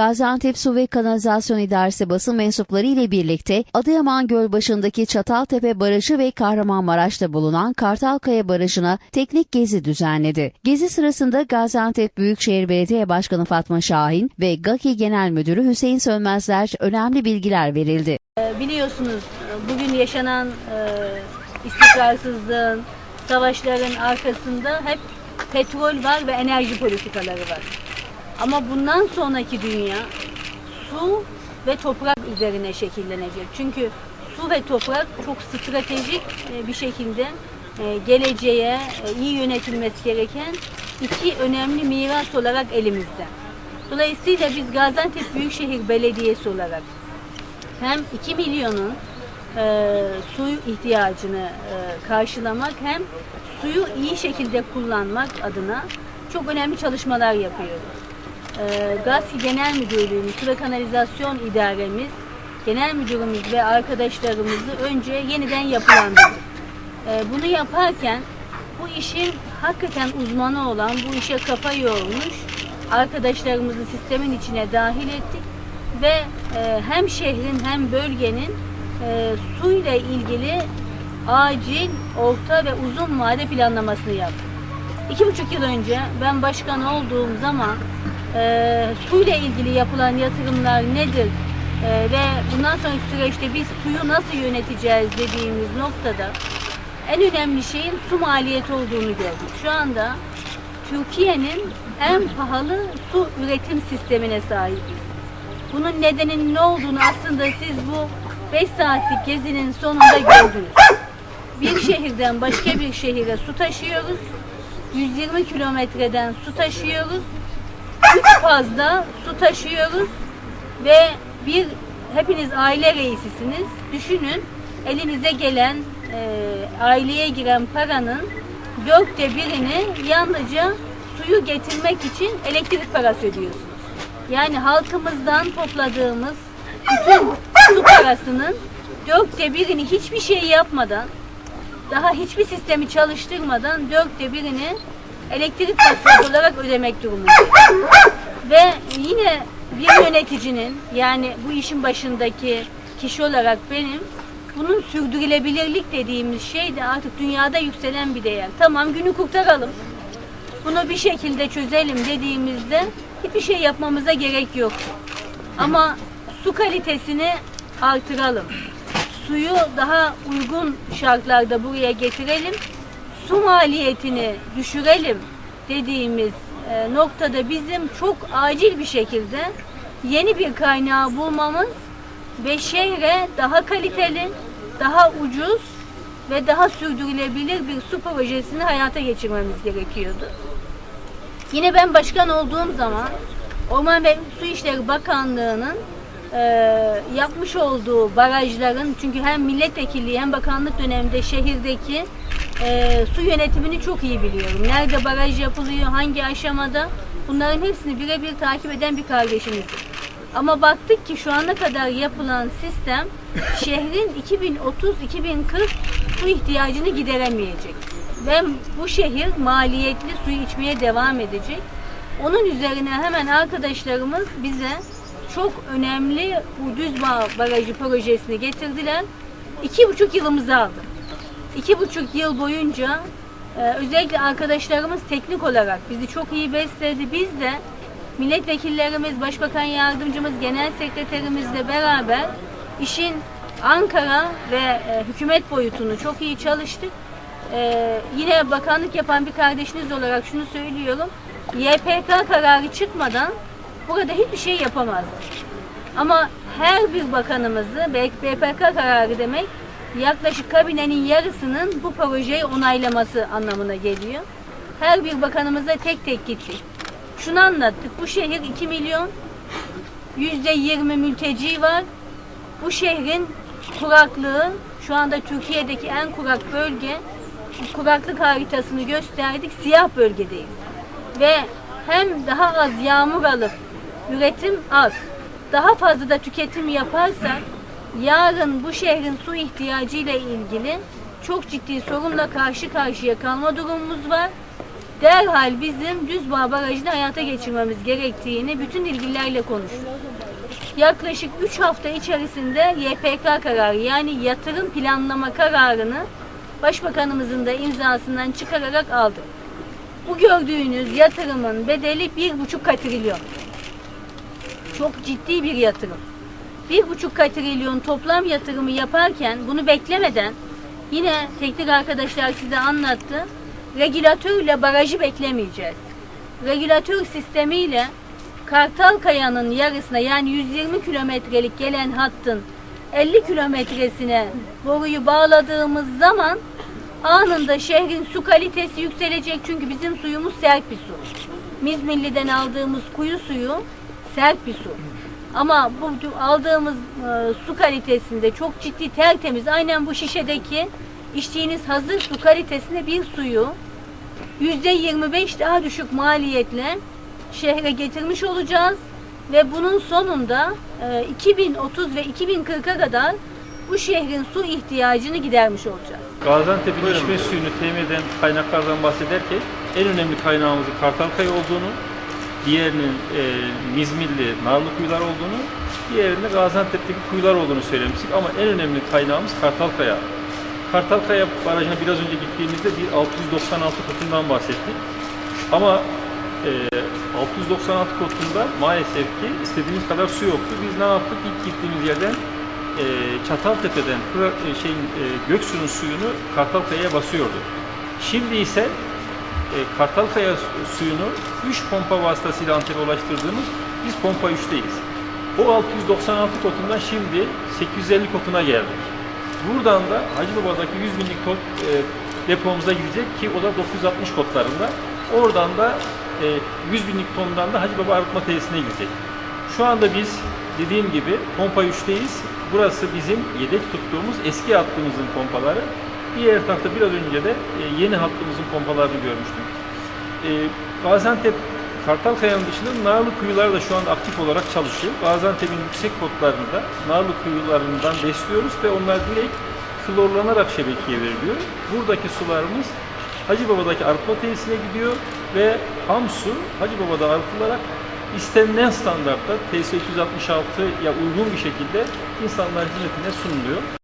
Gaziantep Su ve Kanalizasyon İdaresi basın mensupları ile birlikte Adıyaman Gölbaşı'ndaki Çataltepe Barajı ve Kahramanmaraş'ta bulunan Kartalkaya Barajı'na teknik gezi düzenledi. Gezi sırasında Gaziantep Büyükşehir Belediye Başkanı Fatma Şahin ve GAKİ Genel Müdürü Hüseyin Sönmezler önemli bilgiler verildi. Ee, Biliyorsunuz bugün yaşanan e, istikrarsızlığın, savaşların arkasında hep petrol var ve enerji politikaları var. Ama bundan sonraki dünya su ve toprak üzerine şekillenecek. Çünkü su ve toprak çok stratejik e, bir şekilde e, geleceğe e, iyi yönetilmesi gereken iki önemli miras olarak elimizde. Dolayısıyla biz Gaziantep Büyükşehir Belediyesi olarak hem 2 milyonun e, su ihtiyacını e, karşılamak hem suyu iyi şekilde kullanmak adına çok önemli çalışmalar yapıyoruz. E, GASİ Genel Müdürlüğümüz, ve Kanalizasyon İdaremiz, Genel Müdürümüz ve arkadaşlarımızı önce yeniden yapılandırdık. E, bunu yaparken bu işin hakikaten uzmanı olan, bu işe kafa yormuş arkadaşlarımızı sistemin içine dahil ettik ve e, hem şehrin hem bölgenin e, suyla ilgili acil, orta ve uzun vade planlamasını yaptık. İki buçuk yıl önce ben başkan olduğum zaman e, suyla ilgili yapılan yatırımlar nedir e, ve bundan sonraki süreçte biz suyu nasıl yöneteceğiz dediğimiz noktada en önemli şeyin su maliyeti olduğunu gördük. Şu anda Türkiye'nin en pahalı su üretim sistemine sahibiz. Bunun nedeninin ne olduğunu aslında siz bu 5 saatlik gezinin sonunda gördünüz. Bir şehirden başka bir şehire su taşıyoruz. 120 kilometreden su taşıyoruz. Üç fazla su taşıyoruz ve bir hepiniz aile reisisiniz. Düşünün elinize gelen e, aileye giren paranın dörtte birini yalnızca suyu getirmek için elektrik parası ödüyorsunuz. Yani halkımızdan topladığımız bütün su parasının dörtte birini hiçbir şey yapmadan, daha hiçbir sistemi çalıştırmadan dörtte birini elektrik faturası olarak ödemek durumundayız. Ve yine bir yöneticinin yani bu işin başındaki kişi olarak benim bunun sürdürülebilirlik dediğimiz şey de artık dünyada yükselen bir değer. Tamam günü kurtaralım. Bunu bir şekilde çözelim dediğimizde hiçbir şey yapmamıza gerek yok. Ama su kalitesini artıralım. Suyu daha uygun şartlarda buraya getirelim. Su maliyetini düşürelim dediğimiz e, noktada bizim çok acil bir şekilde yeni bir kaynağı bulmamız ve şehre daha kaliteli, daha ucuz ve daha sürdürülebilir bir su projesini hayata geçirmemiz gerekiyordu. Yine ben başkan olduğum zaman Orman ve Su İşleri Bakanlığı'nın e, yapmış olduğu barajların çünkü hem milletvekilliği hem bakanlık döneminde şehirdeki e, su yönetimini çok iyi biliyorum. Nerede baraj yapılıyor, hangi aşamada bunların hepsini birebir takip eden bir kardeşimiz. Ama baktık ki şu ana kadar yapılan sistem şehrin 2030-2040 su ihtiyacını gideremeyecek. Ve bu şehir maliyetli suyu içmeye devam edecek. Onun üzerine hemen arkadaşlarımız bize çok önemli bu Düzbağ Barajı projesini getirdiler. İki buçuk yılımızı aldı. İki buçuk yıl boyunca e, özellikle arkadaşlarımız teknik olarak bizi çok iyi besledi. Biz de milletvekillerimiz, başbakan yardımcımız, genel sekreterimizle beraber işin Ankara ve e, hükümet boyutunu çok iyi çalıştık. E, yine bakanlık yapan bir kardeşiniz olarak şunu söylüyorum. YPK kararı çıkmadan burada hiçbir şey yapamazdık. Ama her bir bakanımızı, BPK kararı demek yaklaşık kabinenin yarısının bu projeyi onaylaması anlamına geliyor. Her bir bakanımıza tek tek gittik. Şunu anlattık. Bu şehir 2 milyon, yüzde 20 mülteci var. Bu şehrin kuraklığı şu anda Türkiye'deki en kurak bölge. Kuraklık haritasını gösterdik. Siyah bölgedeyiz. Ve hem daha az yağmur alıp üretim az. Daha fazla da tüketim yaparsak yarın bu şehrin su ihtiyacı ile ilgili çok ciddi sorunla karşı karşıya kalma durumumuz var. derhal bizim Düzbağ Barajı'nı hayata geçirmemiz gerektiğini bütün ilgililerle konuştuk. Yaklaşık 3 hafta içerisinde YPK kararı yani yatırım planlama kararını Başbakanımızın da imzasından çıkararak aldık. Bu gördüğünüz yatırımın bedeli 1,5 katrilyon. Çok ciddi bir yatırım. 1,5 katrilyon toplam yatırımı yaparken bunu beklemeden yine teknik arkadaşlar size anlattı. Regülatörle barajı beklemeyeceğiz. Regülatör sistemiyle Kartalkaya'nın yarısına yani 120 kilometrelik gelen hattın 50 kilometresine boruyu bağladığımız zaman anında şehrin su kalitesi yükselecek çünkü bizim suyumuz sert bir su. Mizmilli'den aldığımız kuyu suyu sert bir su. Ama bu aldığımız e, su kalitesinde çok ciddi tertemiz aynen bu şişedeki içtiğiniz hazır su kalitesinde bir suyu %25 daha düşük maliyetle şehre getirmiş olacağız ve bunun sonunda e, 2030 ve 2040'a kadar bu şehrin su ihtiyacını gidermiş olacağız. Gaziantep'in içme suyunu temin eden kaynaklardan bahsederken en önemli kaynağımızın Kartalkaya olduğunu, diğerinin e, Mizmilli, Narlı kuyular olduğunu, diğerinde Gaziantep'teki kuyular olduğunu söylemiştik ama en önemli kaynağımız Kartalkaya. Kartalkaya Barajı'na biraz önce gittiğimizde bir 696 kotundan bahsettik. Ama e, 696 kotunda maalesef ki istediğimiz kadar su yoktu. Biz ne yaptık? İlk gittiğimiz yerden e, Çataltepe'den e, e, Göksu'nun suyunu Kartalkaya'ya basıyordu. Şimdi ise Kartalkaya su- suyunu 3 pompa vasıtasıyla Antep'e ulaştırdığımız biz pompa 3'teyiz. O 696 kotundan şimdi 850 kotuna geldik. Buradan da Hacı Baba'daki 100 binlik tot e, depomuza gidecek ki o da 960 kotlarında. Oradan da e, 100 binlik tondan da Hacı Baba arıtma tesisine gidecek. Şu anda biz dediğim gibi pompa 3'teyiz. Burası bizim yedek tuttuğumuz eski hattımızın pompaları. Diğer tarafta biraz önce de e, yeni hattımızın pompalarını görmüştük. E, Gaziantep Kartalkaya'nın dışında Narlı kuyuları da şu anda aktif olarak çalışıyor. Gaziantep'in yüksek kotlarını da Narlı kuyularından besliyoruz ve onlar direkt klorlanarak şebekeye veriliyor. Buradaki sularımız Hacı Baba'daki arıtma tesisine gidiyor ve ham su Hacı Baba'da arıtılarak istenilen standartta TS 366'ya uygun bir şekilde insanların hizmetine sunuluyor.